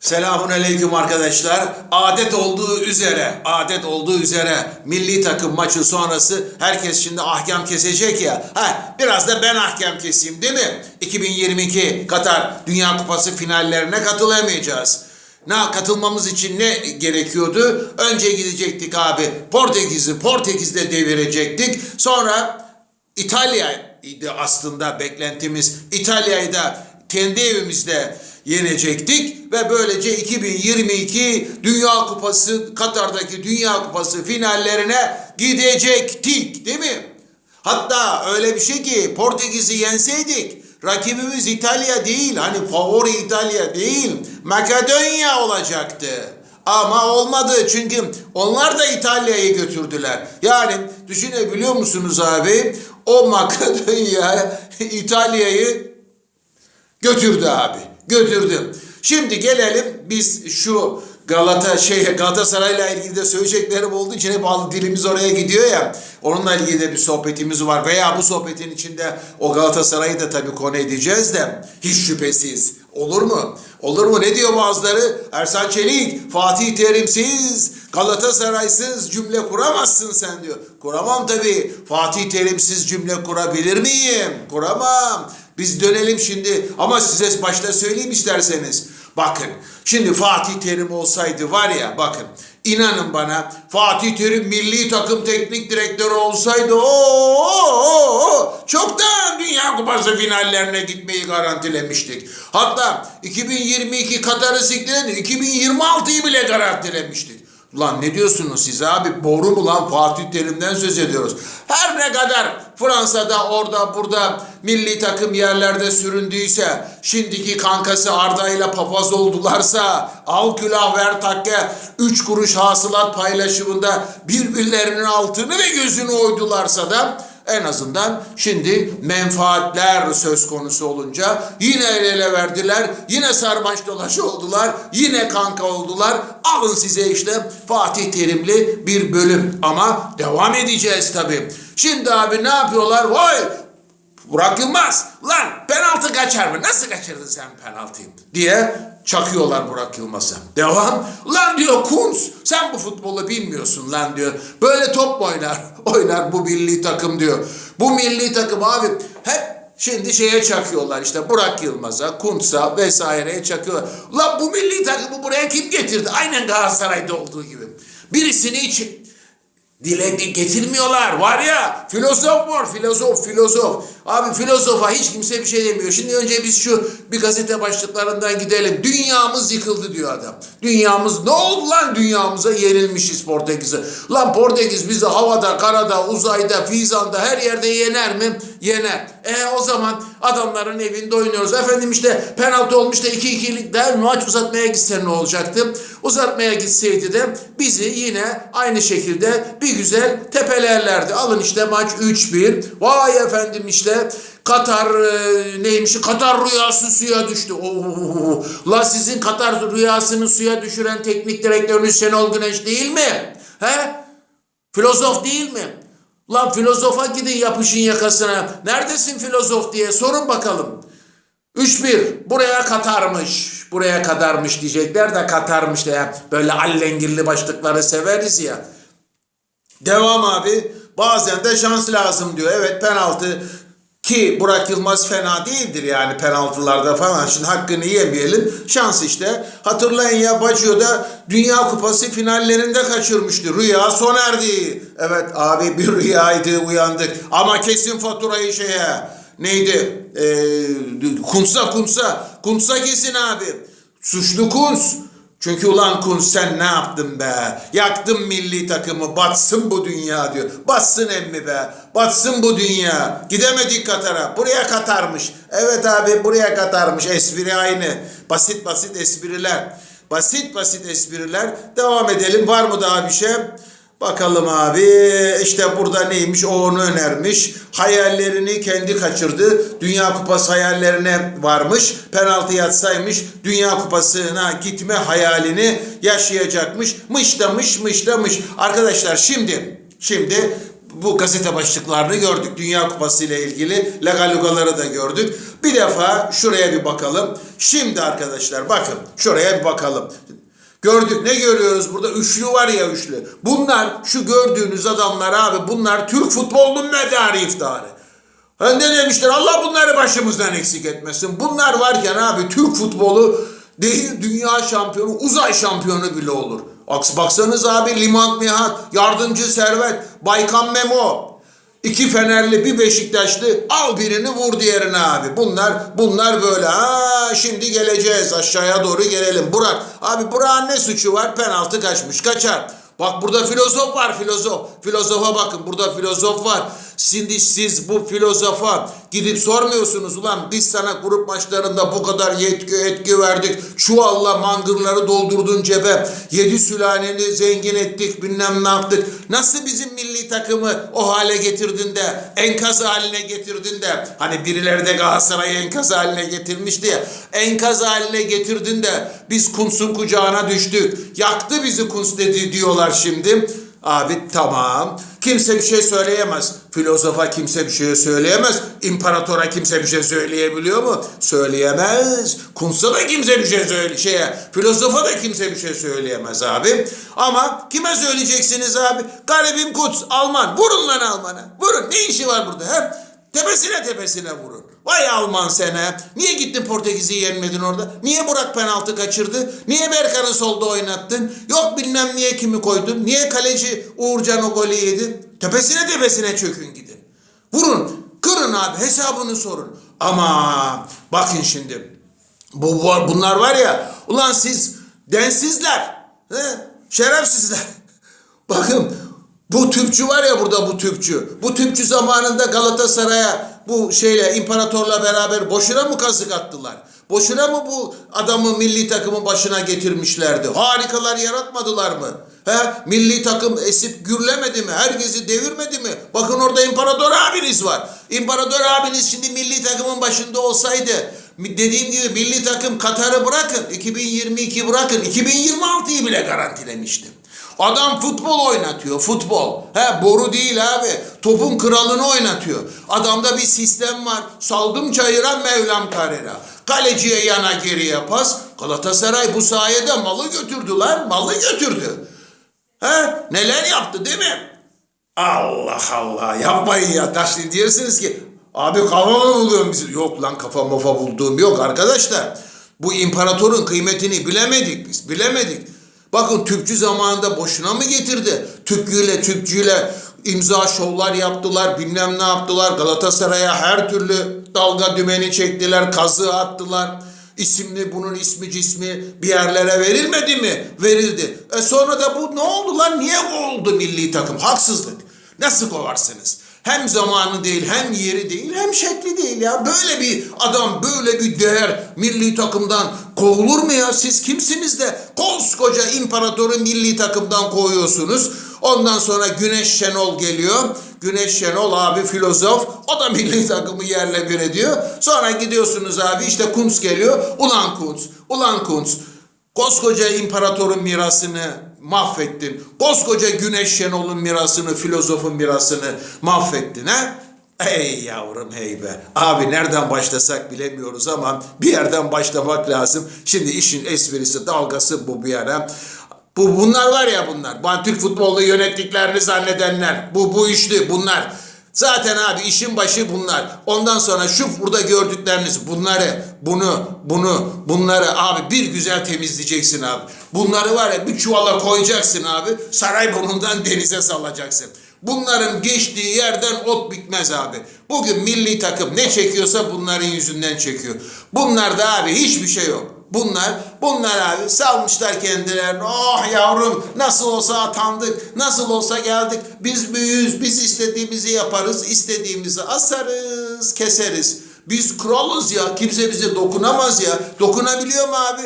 Selamun aleyküm arkadaşlar. Adet olduğu üzere, adet olduğu üzere milli takım maçı sonrası herkes şimdi ahkam kesecek ya. Ha, biraz da ben ahkam keseyim değil mi? 2022 Katar Dünya Kupası finallerine katılamayacağız. Ne katılmamız için ne gerekiyordu? Önce gidecektik abi Portekiz'i Portekiz'de devirecektik. Sonra İtalya aslında beklentimiz. İtalya'yı da kendi evimizde yenecektik ve böylece 2022 Dünya Kupası Katar'daki Dünya Kupası finallerine gidecektik değil mi? Hatta öyle bir şey ki Portekiz'i yenseydik rakibimiz İtalya değil hani favori İtalya değil Makedonya olacaktı. Ama olmadı çünkü onlar da İtalya'yı götürdüler. Yani düşünebiliyor musunuz abi? O Makedonya İtalya'yı götürdü abi. Götürdü. Şimdi gelelim biz şu Galata şey Galatasaray'la ilgili de söyleyeceklerim olduğu için hep dilimiz oraya gidiyor ya. Onunla ilgili de bir sohbetimiz var veya bu sohbetin içinde o Galatasaray'ı da tabii konu edeceğiz de hiç şüphesiz. Olur mu? Olur mu? Ne diyor bazıları? Ersan Çelik, Fatih Terimsiz, Galatasaray'sız cümle kuramazsın sen diyor. Kuramam tabii. Fatih Terimsiz cümle kurabilir miyim? Kuramam. Biz dönelim şimdi ama size başta söyleyeyim isterseniz. Bakın şimdi Fatih Terim olsaydı var ya bakın inanın bana Fatih Terim milli takım teknik direktörü olsaydı o çoktan Dünya Kupası finallerine gitmeyi garantilemiştik. Hatta 2022 Katar'ı siktirin 2026'yı bile garantilemiştik. Ulan ne diyorsunuz siz abi? Boru mu lan Fatih Terim'den söz ediyoruz. Her ne kadar Fransa'da orada burada milli takım yerlerde süründüyse, şimdiki kankası Arda ile papaz oldularsa, al külah ver takke, üç kuruş hasılat paylaşımında birbirlerinin altını ve gözünü oydularsa da en azından şimdi menfaatler söz konusu olunca yine el ele verdiler, yine sarmaş dolaş oldular, yine kanka oldular. Alın size işte Fatih Terimli bir bölüm ama devam edeceğiz tabii. Şimdi abi ne yapıyorlar? Vay Burak Yılmaz lan penaltı kaçar mı? Nasıl kaçırdın sen penaltıyı? diye çakıyorlar Burak Yılmaz'a. Devam. Lan diyor Kunz sen bu futbolu bilmiyorsun lan diyor. Böyle top oynar? Oynar bu milli takım diyor. Bu milli takım abi hep Şimdi şeye çakıyorlar işte Burak Yılmaz'a, Kuntz'a vesaireye çakıyorlar. Lan bu milli takımı buraya kim getirdi? Aynen Galatasaray'da olduğu gibi. Birisini için dile getirmiyorlar. Var ya filozof var filozof filozof. Abi filozofa hiç kimse bir şey demiyor. Şimdi önce biz şu bir gazete başlıklarından gidelim. Dünyamız yıkıldı diyor adam. Dünyamız ne oldu lan dünyamıza yenilmişiz Portekiz'e. Lan Portekiz bizi havada, karada, uzayda, fizanda her yerde yener mi? Yener. E o zaman adamların evinde oynuyoruz. Efendim işte penaltı olmuş da 2-2'lik der maç uzatmaya gitse ne olacaktı? Uzatmaya gitseydi de bizi yine aynı şekilde bir güzel tepelerlerdi. Alın işte maç 3-1. Vay efendim işte Katar e, neymiş? Katar rüyası suya düştü. Oo, la sizin Katar rüyasını suya düşüren teknik direktörünüz Şenol Güneş değil mi? He? Filozof değil mi? Lan filozofa gidin yapışın yakasına. Neredesin filozof diye sorun bakalım. 3-1 buraya Katar'mış. Buraya kadarmış diyecekler de Katar'mış da ya. Böyle allengirli başlıkları severiz ya. Devam abi. Bazen de şans lazım diyor. Evet penaltı ki Burak Yılmaz fena değildir yani penaltılarda falan. Şimdi hakkını yemeyelim. Şans işte. Hatırlayın ya Bacio'da Dünya Kupası finallerinde kaçırmıştı. Rüya sona erdi. Evet abi bir rüyaydı uyandık. Ama kesin faturayı şeye neydi? Ee, kunsa kunsa. Kunsa kesin abi. Suçlu Kuns. Çünkü ulan Kuns sen ne yaptın be? Yaktın milli takımı batsın bu dünya diyor. Batsın emmi be. Batsın bu dünya. Gidemedik Katar'a. Buraya Katar'mış. Evet abi buraya Katar'mış. Espri aynı. Basit basit espriler. Basit basit espriler. Devam edelim. Var mı daha bir şey? Bakalım abi işte burada neymiş o onu önermiş. Hayallerini kendi kaçırdı. Dünya Kupası hayallerine varmış. Penaltı yatsaymış. Dünya Kupası'na gitme hayalini yaşayacakmış. Mış da mış mış da mış. Arkadaşlar şimdi şimdi bu gazete başlıklarını gördük. Dünya Kupası ile ilgili legalugaları da gördük. Bir defa şuraya bir bakalım. Şimdi arkadaşlar bakın şuraya bir bakalım. Gördük ne görüyoruz burada? Üçlü var ya üçlü. Bunlar şu gördüğünüz adamlar abi bunlar Türk futbolunun medarı iftarı. Ha ne demişler Allah bunları başımızdan eksik etmesin. Bunlar varken abi Türk futbolu değil dünya şampiyonu uzay şampiyonu bile olur. Aks baksanız abi Liman Nihat, Yardımcı Servet, Baykan Memo. İki Fenerli bir Beşiktaşlı al birini vur diğerine abi. Bunlar bunlar böyle. Ha şimdi geleceğiz aşağıya doğru gelelim. Burak abi Burak'ın ne suçu var? Penaltı kaçmış kaçar. Bak burada filozof var filozof. Filozofa bakın burada filozof var. Şimdi siz bu filozofa gidip sormuyorsunuz ulan biz sana grup maçlarında bu kadar yetki etki verdik. Çuvalla mangırları doldurdun cebe. Yedi sülaleni zengin ettik bilmem ne yaptık. Nasıl bizim milli takımı o hale getirdin de enkaz haline getirdin de hani birileri de Galatasaray'ı enkaz haline getirmişti ya. Enkaz haline getirdin de biz Kuntz'un kucağına düştük. Yaktı bizi Kuntz dedi diyorlar şimdi. Abi tamam. Kimse bir şey söyleyemez. Filozofa kimse bir şey söyleyemez. İmparatora kimse bir şey söyleyebiliyor mu? Söyleyemez. Kuntz'a da kimse bir şey söyle şeye. Filozofa da kimse bir şey söyleyemez abi. Ama kime söyleyeceksiniz abi? Garibim Kuntz, Alman. Vurun lan Alman'a. Vurun. Ne işi var burada? He? Tepesine tepesine vurun. Vay Alman sene. Niye gittin Portekiz'i yenmedin orada? Niye Burak penaltı kaçırdı? Niye Berkan'ı solda oynattın? Yok bilmem niye kimi koydun? Niye kaleci Uğurcan o golü yedi? Tepesine tepesine çökün gidin. Vurun. Kırın abi hesabını sorun. Ama bakın şimdi. Bu, bu- bunlar var ya. Ulan siz densizler. He? Şerefsizler. Bakın bu tüpçü var ya burada bu tüpçü. Bu tüpçü zamanında Galatasaray'a bu şeyle imparatorla beraber boşuna mı kazık attılar? Boşuna mı bu adamı milli takımın başına getirmişlerdi? Harikalar yaratmadılar mı? He? Milli takım esip gürlemedi mi? Herkesi devirmedi mi? Bakın orada imparator abiniz var. İmparator abiniz şimdi milli takımın başında olsaydı dediğim gibi milli takım Katar'ı bırakın 2022 bırakın 2026'yı bile garantilemiştim. Adam futbol oynatıyor, futbol. He boru değil abi. Topun kralını oynatıyor. Adamda bir sistem var. Saldım çayıra Mevlam karera. Kaleciye yana geriye pas. Galatasaray bu sayede malı götürdü lan. Malı götürdü. He neler yaptı değil mi? Allah Allah yapmayın ya. Taş diyorsunuz ki abi kafa bizi? Yok lan kafa mafa bulduğum yok arkadaşlar. Bu imparatorun kıymetini bilemedik biz. Bilemedik. Bakın tüpçü zamanında boşuna mı getirdi? Tüpçüyle tüpçüyle imza şovlar yaptılar, bilmem ne yaptılar. Galatasaray'a her türlü dalga dümeni çektiler, kazığı attılar. İsimli bunun ismi cismi bir yerlere verilmedi mi? Verildi. E sonra da bu ne oldu lan? Niye oldu milli takım? Haksızlık. Nasıl kovarsınız? Hem zamanı değil, hem yeri değil, hem şekli değil ya. Böyle bir adam, böyle bir değer milli takımdan kovulur mu ya? Siz kimsiniz de koskoca imparatoru milli takımdan kovuyorsunuz. Ondan sonra Güneş Şenol geliyor. Güneş Şenol abi filozof. O da milli takımı yerle bir ediyor. Sonra gidiyorsunuz abi işte Kuntz geliyor. Ulan Kuntz, ulan Kuntz. Koskoca imparatorun mirasını mahvettin. Koskoca Güneş Şenol'un mirasını, filozofun mirasını mahvettin ha? Ey yavrum hey be. Abi nereden başlasak bilemiyoruz ama bir yerden başlamak lazım. Şimdi işin esprisi, dalgası bu bir ara. Bu bunlar var ya bunlar. Ben Türk futbolunu yönettiklerini zannedenler. Bu bu işli bunlar. Zaten abi işin başı bunlar. Ondan sonra şu burada gördükleriniz bunları, bunu, bunu, bunları abi bir güzel temizleyeceksin abi. Bunları var ya bir çuvala koyacaksın abi. Sarayburnu'ndan denize salacaksın. Bunların geçtiği yerden ot bitmez abi. Bugün milli takım ne çekiyorsa bunların yüzünden çekiyor. Bunlarda abi hiçbir şey yok. Bunlar, bunlar abi salmışlar kendilerini. Oh yavrum nasıl olsa atandık, nasıl olsa geldik. Biz büyüğüz, biz istediğimizi yaparız, istediğimizi asarız, keseriz. Biz kralız ya, kimse bize dokunamaz ya. Dokunabiliyor mu abi?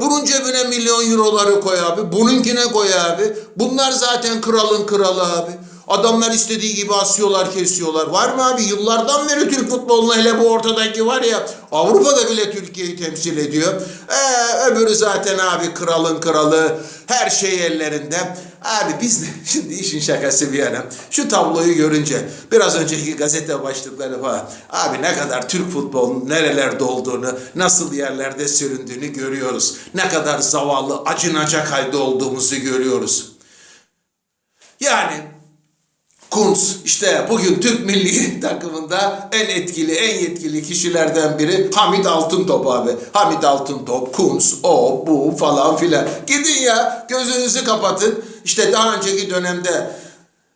Bunun cebine milyon euroları koy abi. Bununkine koy abi. Bunlar zaten kralın kralı abi. Adamlar istediği gibi asıyorlar, kesiyorlar. Var mı abi? Yıllardan beri Türk futboluna hele bu ortadaki var ya Avrupa'da bile Türkiye'yi temsil ediyor. Ee, öbürü zaten abi kralın kralı. Her şey ellerinde. Abi biz de şimdi işin şakası bir yana. Şu tabloyu görünce biraz önceki gazete başlıkları falan. Abi ne kadar Türk futbolunun nerelerde olduğunu, nasıl yerlerde süründüğünü görüyoruz. Ne kadar zavallı, acınacak halde olduğumuzu görüyoruz. Yani Kuntz işte bugün Türk milli takımında en etkili, en yetkili kişilerden biri Hamit Altıntop abi. Hamit Altıntop, Kuntz, o, bu falan filan. Gidin ya gözünüzü kapatın. İşte daha önceki dönemde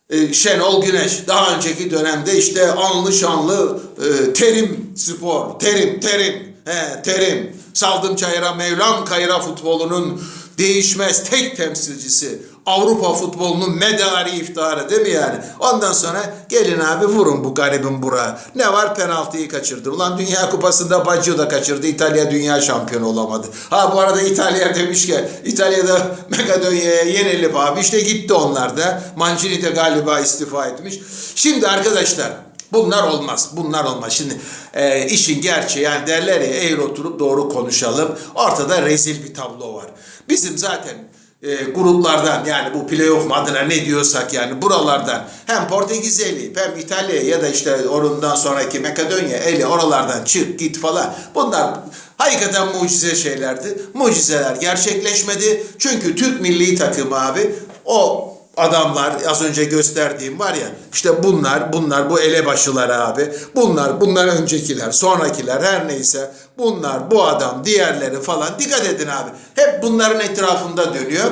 e, Şenol Güneş, daha önceki dönemde işte anlı şanlı e, terim spor, terim, terim, he, terim. Saldım Çayır'a, Mevlam Kayır'a futbolunun değişmez tek temsilcisi. Avrupa futbolunun medarı iftiharı değil mi yani? Ondan sonra gelin abi vurun bu garibin bura. Ne var penaltıyı kaçırdı. Ulan Dünya Kupası'nda Baggio da kaçırdı. İtalya dünya şampiyonu olamadı. Ha bu arada İtalya demiş ki İtalya'da Makedonya'ya yenilip abi işte gitti onlar da. Mancini de galiba istifa etmiş. Şimdi arkadaşlar Bunlar olmaz. Bunlar olmaz. Şimdi e, işin gerçeği yani derler ya eğri oturup doğru konuşalım. Ortada rezil bir tablo var. Bizim zaten e, gruplardan yani bu playoff adına ne diyorsak yani buralardan hem Portekiz eli hem İtalya ya da işte ondan sonraki Makedonya eli oralardan çık git falan. Bunlar hakikaten mucize şeylerdi. Mucizeler gerçekleşmedi. Çünkü Türk milli takımı abi o adamlar az önce gösterdiğim var ya işte bunlar bunlar bu elebaşılar abi bunlar bunlar öncekiler sonrakiler her neyse bunlar bu adam diğerleri falan dikkat edin abi hep bunların etrafında dönüyor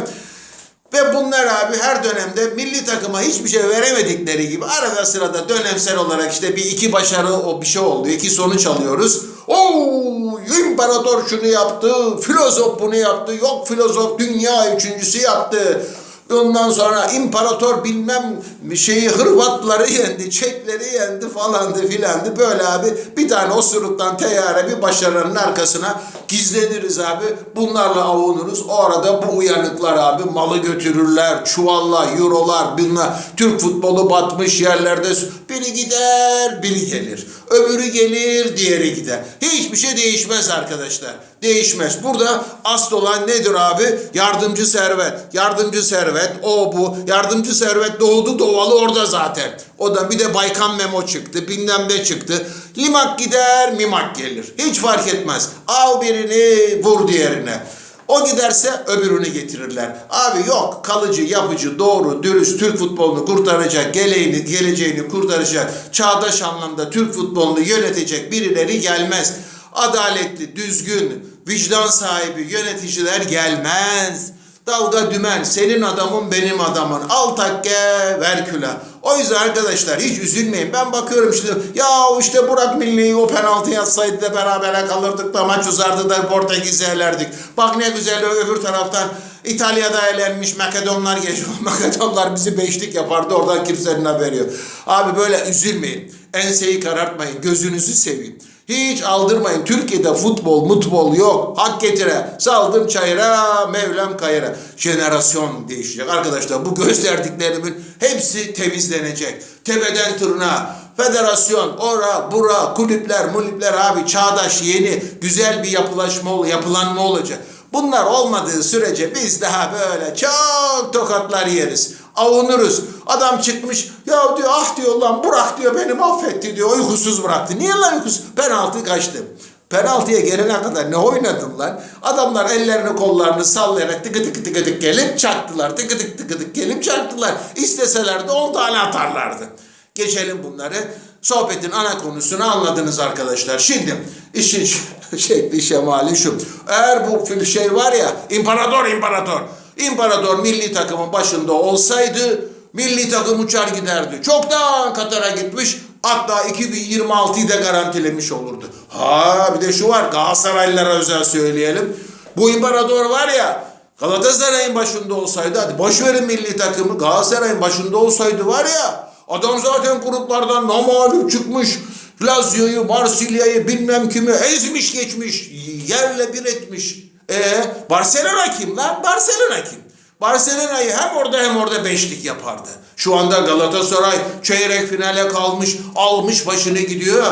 ve bunlar abi her dönemde milli takıma hiçbir şey veremedikleri gibi arada sırada dönemsel olarak işte bir iki başarı o bir şey oldu. iki sonuç alıyoruz. Oo, imparator şunu yaptı, filozof bunu yaptı, yok filozof dünya üçüncüsü yaptı. Ondan sonra imparator bilmem şeyi Hırvatları yendi, Çekleri yendi falandı filandı. Böyle abi bir tane osuruktan teyare bir başarının arkasına gizleniriz abi. Bunlarla avunuruz. O arada bu uyanıklar abi malı götürürler. Çuvalla, eurolar, bunlar. Türk futbolu batmış yerlerde. Biri gider, biri gelir. Öbürü gelir, diğeri gider. Hiçbir şey değişmez arkadaşlar. Değişmez. Burada asıl olan nedir abi? Yardımcı servet. Yardımcı servet o bu. Yardımcı servet doğdu doğalı orada zaten. O da bir de Baykan Memo çıktı. Bilmem ne çıktı. Limak gider mimak gelir. Hiç fark etmez. Al birini vur diğerine. O giderse öbürünü getirirler. Abi yok kalıcı, yapıcı, doğru, dürüst Türk futbolunu kurtaracak, geleğini, geleceğini kurtaracak, çağdaş anlamda Türk futbolunu yönetecek birileri gelmez. Adaletli, düzgün, vicdan sahibi yöneticiler gelmez. Dalga dümen, senin adamın benim adamın. Al takke, ver külah. O yüzden arkadaşlar hiç üzülmeyin. Ben bakıyorum şimdi ya işte Burak Milli'yi o penaltı yatsaydı da berabere kalırdık da maç uzardı da Portekiz'e elerdik. Bak ne güzel öbür taraftan İtalya'da elenmiş Makedonlar geçiyor. Makedonlar bizi beşlik yapardı oradan kimsenin haberi yok. Abi böyle üzülmeyin. Enseyi karartmayın. Gözünüzü seveyim. Hiç aldırmayın. Türkiye'de futbol, mutbol yok. Hak getire. Saldım çayıra, Mevlam kayıra. Jenerasyon değişecek. Arkadaşlar bu gösterdiklerimin hepsi temizlenecek. Tepeden tırnağa. Federasyon, ora, bura, kulüpler, mulüpler abi çağdaş, yeni, güzel bir yapılaşma, yapılanma olacak. Bunlar olmadığı sürece biz daha böyle çok tokatlar yeriz. Avunuruz. Adam çıkmış ya diyor ah diyor lan Burak diyor beni mahvetti diyor uykusuz bıraktı. Niye lan uykusuz? Penaltı kaçtı. Penaltıya gelene kadar ne oynadın lan? Adamlar ellerini kollarını sallayarak tıkı tıkı tıkı tık gelip çaktılar. Tıkı tık tıkı tık gelip çaktılar. İsteseler de 10 tane atarlardı. Geçelim bunları. Sohbetin ana konusunu anladınız arkadaşlar. Şimdi işin şekli şemali şu. Eğer bu şey var ya imparator imparator. İmparator milli takımın başında olsaydı milli takım uçar giderdi. Çoktan Katar'a gitmiş hatta 2026'yı da garantilemiş olurdu. Ha bir de şu var Galatasaraylılara özel söyleyelim. Bu imparator var ya Galatasaray'ın başında olsaydı hadi boş verin milli takımı Galatasaray'ın başında olsaydı var ya adam zaten gruplardan namalip çıkmış. Lazio'yu, Marsilya'yı bilmem kimi ezmiş geçmiş. Yerle bir etmiş. E Barcelona kim lan? Barcelona kim? Barcelona'yı hem orada hem orada beşlik yapardı. Şu anda Galatasaray çeyrek finale kalmış, almış başını gidiyor.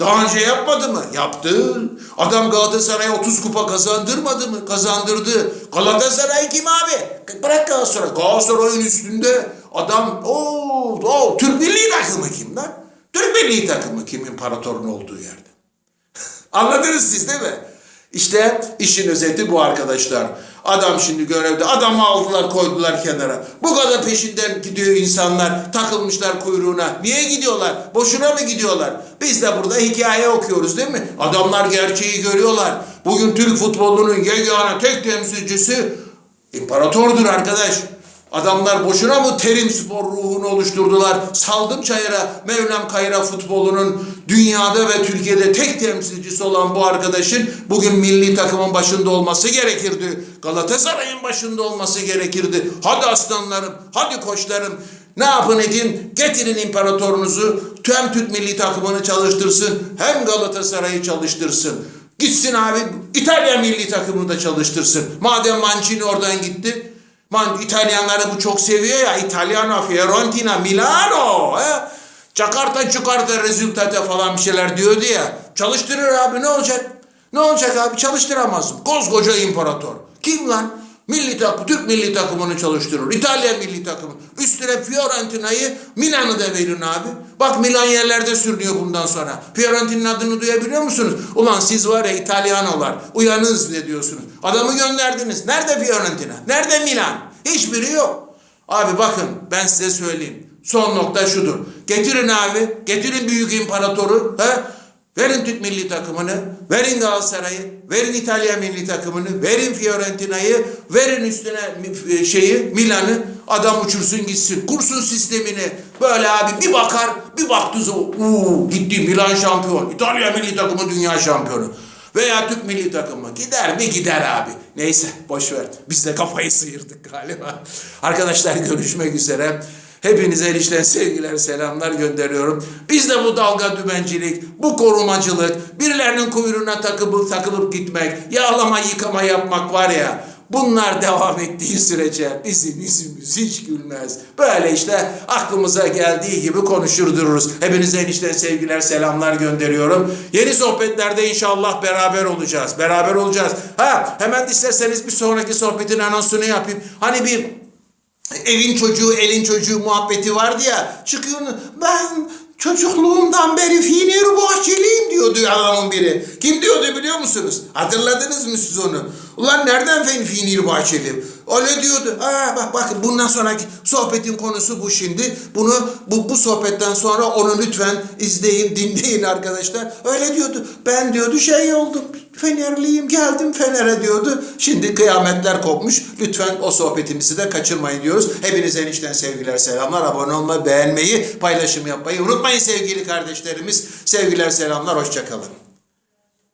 Daha önce yapmadı mı? Yaptı. Adam Galatasaray'a 30 kupa kazandırmadı mı? Kazandırdı. Galatasaray kim abi? Bırak Galatasaray. Galatasaray'ın üstünde adam o o Türk milli takımı kim lan? Türk milli takımı kim imparatorun olduğu yerde? Anladınız siz değil mi? İşte işin özeti bu arkadaşlar. Adam şimdi görevde. Adamı aldılar koydular kenara. Bu kadar peşinden gidiyor insanlar. Takılmışlar kuyruğuna. Niye gidiyorlar? Boşuna mı gidiyorlar? Biz de burada hikaye okuyoruz değil mi? Adamlar gerçeği görüyorlar. Bugün Türk futbolunun yegane tek temsilcisi imparatordur arkadaş. Adamlar boşuna mı terim spor ruhunu oluşturdular? Saldım Çayır'a, Mevlam Kayra futbolunun dünyada ve Türkiye'de tek temsilcisi olan bu arkadaşın bugün milli takımın başında olması gerekirdi. Galatasaray'ın başında olması gerekirdi. Hadi aslanlarım, hadi koçlarım. Ne yapın edin? Getirin imparatorunuzu. Hem Türk milli takımını çalıştırsın, hem Galatasaray'ı çalıştırsın. Gitsin abi İtalya milli takımını da çalıştırsın. Madem Mancini oradan gitti. Man İtalyanları bu çok seviyor ya. İtalyano, Fiorentina, Milano. He? Jakarta Jakarta rezultate falan bir şeyler diyordu ya. Çalıştırır abi ne olacak? Ne olacak abi çalıştıramaz mı? Koskoca imparator. Kim lan? Milli takım, Türk milli takımını çalıştırır. İtalya milli takımı. Üstüne Fiorentina'yı, Milan'ı da verin abi. Bak Milan yerlerde sürünüyor bundan sonra. Fiorentina'nın adını duyabiliyor musunuz? Ulan siz var ya İtalyanolar. Uyanınız ne diyorsunuz? Adamı gönderdiniz. Nerede Fiorentina? Nerede Milan? Hiçbiri yok. Abi bakın ben size söyleyeyim. Son nokta şudur. Getirin abi. Getirin büyük imparatoru. He? Verin Türk milli takımını, verin Galatasaray'ı, verin İtalya milli takımını, verin Fiorentina'yı, verin üstüne mi- şeyi Milan'ı. Adam uçursun gitsin. Kursun sistemini. Böyle abi bir bakar, bir baktı uuu gitti Milan şampiyon. İtalya milli takımı dünya şampiyonu. Veya Türk milli takımı gider mi gider abi. Neyse boş ver. Biz de kafayı sıyırdık galiba. Arkadaşlar görüşmek üzere. Hepinize erişten sevgiler, selamlar gönderiyorum. Biz de bu dalga dümencilik, bu korumacılık, birilerinin kuyruğuna takılıp takılıp gitmek, yağlama yıkama yapmak var ya, bunlar devam ettiği sürece bizim yüzümüz hiç gülmez. Böyle işte aklımıza geldiği gibi konuşur dururuz. Hepinize enişten sevgiler, selamlar gönderiyorum. Yeni sohbetlerde inşallah beraber olacağız. Beraber olacağız. Ha hemen isterseniz bir sonraki sohbetin anonsunu yapayım. Hani bir evin çocuğu elin çocuğu muhabbeti vardı ya çıkıyor ben çocukluğumdan beri Fenerbahçeliyim diyordu adamın biri. Kim diyordu biliyor musunuz? Hatırladınız mı siz onu? Ulan nereden fen Fenerbahçeli? Öyle diyordu. Ha bak bak bundan sonraki sohbetin konusu bu şimdi. Bunu bu, bu sohbetten sonra onu lütfen izleyin, dinleyin arkadaşlar. Öyle diyordu. Ben diyordu şey oldum. Fenerliyim geldim Fener'e diyordu. Şimdi kıyametler kopmuş. Lütfen o sohbetimizi de kaçırmayın diyoruz. Hepinize enişten sevgiler selamlar. Abone olmayı, beğenmeyi, paylaşım yapmayı unutmayın sevgili kardeşlerimiz. Sevgiler selamlar. Hoşçakalın.